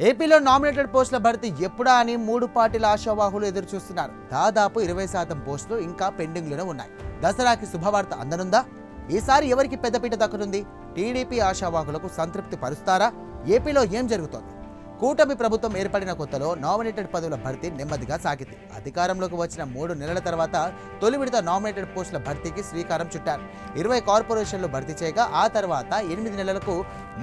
ఏపీలో నామినేటెడ్ పోస్టుల భర్తీ ఎప్పుడా అని మూడు పార్టీల ఆశావాహులు ఎదురు చూస్తున్నారు. దాదాపు ఇరవై శాతం పోస్టులు ఇంకా పెండింగ్లోనే ఉన్నాయి. దసరాకి శుభవార్త అందనుందా? ఈసారి ఎవరికి పెద్దపీట దక్కనుంది టీడీపీ ఆశావాహులకు సంతృప్తి పరుస్తారా? ఏపీలో ఏం జరుగుతోంది? కూటమి ప్రభుత్వం ఏర్పడిన కొత్తలో నామినేటెడ్ పదవుల భర్తీ నెమ్మదిగా సాగింది. అధికారంలోకి వచ్చిన మూడు నెలల తర్వాత తొలి విడత నామినేటెడ్ పోస్టుల భర్తీకి శ్రీకారం చుట్టారు. ఇరవై కార్పొరేషన్లు భర్తీ చేయగా ఆ తర్వాత ఎనిమిది నెలలకు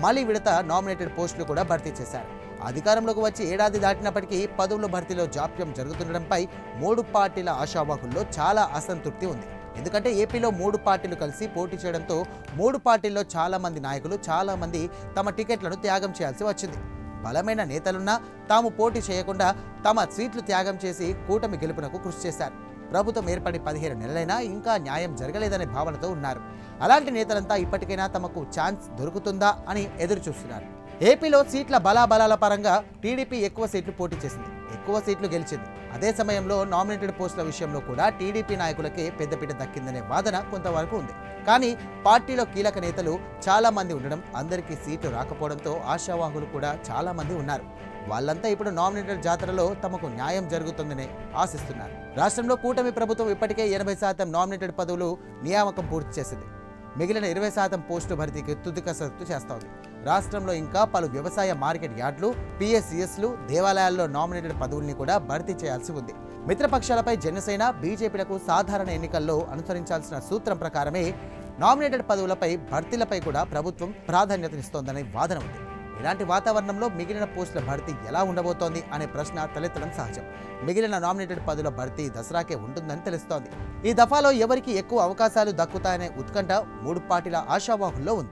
మళ్ళీ విడత నామినేటెడ్ పోస్టులు కూడా భర్తీ చేశారు. అధికారంలోకి వచ్చి ఏడాది దాటినప్పటికీ పదవుల భర్తీలో జాప్యం జరుగుతుండడంపై మూడు పార్టీల ఆశావాహుల్లో చాలా అసంతృప్తి ఉంది. ఎందుకంటే ఏపీలో మూడు పార్టీలు కలిసి పోటీ చేయడంతో మూడు పార్టీల్లో చాలామంది నాయకులు చాలామంది తమ టికెట్లను త్యాగం చేయాల్సి వచ్చింది. బలమైన నేతలున్నా తాము పోటీ చేయకుండా తమ సీట్లు త్యాగం చేసి కూటమి గెలుపునకు కృషి చేశారు. ప్రభుత్వం ఏర్పడి పదిహేను నెలలైనా ఇంకా న్యాయం జరగలేదనే భావనతో ఉన్నారు. అలాంటి నేతలంతా ఇప్పటికైనా తమకు ఛాన్స్ దొరుకుతుందా అని ఎదురు చూస్తున్నారు ఏపీలో సీట్ల బలాబలాల పరంగా టీడీపీ ఎక్కువ సీట్లు పోటీ చేసింది. ఎక్కువ సీట్లు గెలిచింది. అదే సమయంలో నామినేటెడ్ పోస్టుల విషయంలో కూడా టీడీపీ నాయకులకే పెద్దపీట దక్కిందనే వాదన కొంతవరకు ఉంది. కానీ పార్టీలో కీలక నేతలు చాలా మంది ఉండడం అందరికీ సీట్లు రాకపోవడంతో ఆశావాహులు కూడా చాలా మంది ఉన్నారు. వాళ్ళంతా ఇప్పుడు నామినేటెడ్ జాతరలో తమకు న్యాయం జరుగుతుందని ఆశిస్తున్నారు. రాష్ట్రంలో కూటమి ప్రభుత్వం ఇప్పటికే ఎనభై శాతం నామినేటెడ్ పదవులు నియామకం పూర్తి చేసింది. మిగిలిన ఇరవై శాతం పోస్టు భర్తీకి తుది కసరత్తు చేస్తోంది. రాష్ట్రంలో ఇంకా పలు వ్యవసాయ మార్కెట్ యార్డులు పిఎస్సిఎస్లు దేవాలయాల్లో నామినేటెడ్ పదవుల్ని కూడా భర్తీ చేయాల్సి ఉంది. మిత్రపక్షాలపై జనసేన బీజేపీలకు సాధారణ ఎన్నికల్లో అనుసరించాల్సిన సూత్రం ప్రకారమే నామినేటెడ్ పదవులపై భర్తీలపై కూడా ప్రభుత్వం ప్రాధాన్యతనిస్తోందనే వాదన ఉంది. ఇలాంటి వాతావరణంలో మిగిలిన పోస్టుల భర్తీ ఎలా ఉండబోతోంది అనే ప్రశ్న తలెత్తడం సహజం. మిగిలిన నామినేటెడ్ పదవుల భర్తీ దసరాకే ఉంటుందని తెలుస్తోంది. ఈ దఫాలో ఎవరికి ఎక్కువ అవకాశాలు దక్కుతాయనే ఉత్కంఠ మూడు పార్టీల ఆశావాహుల్లో ఉంది.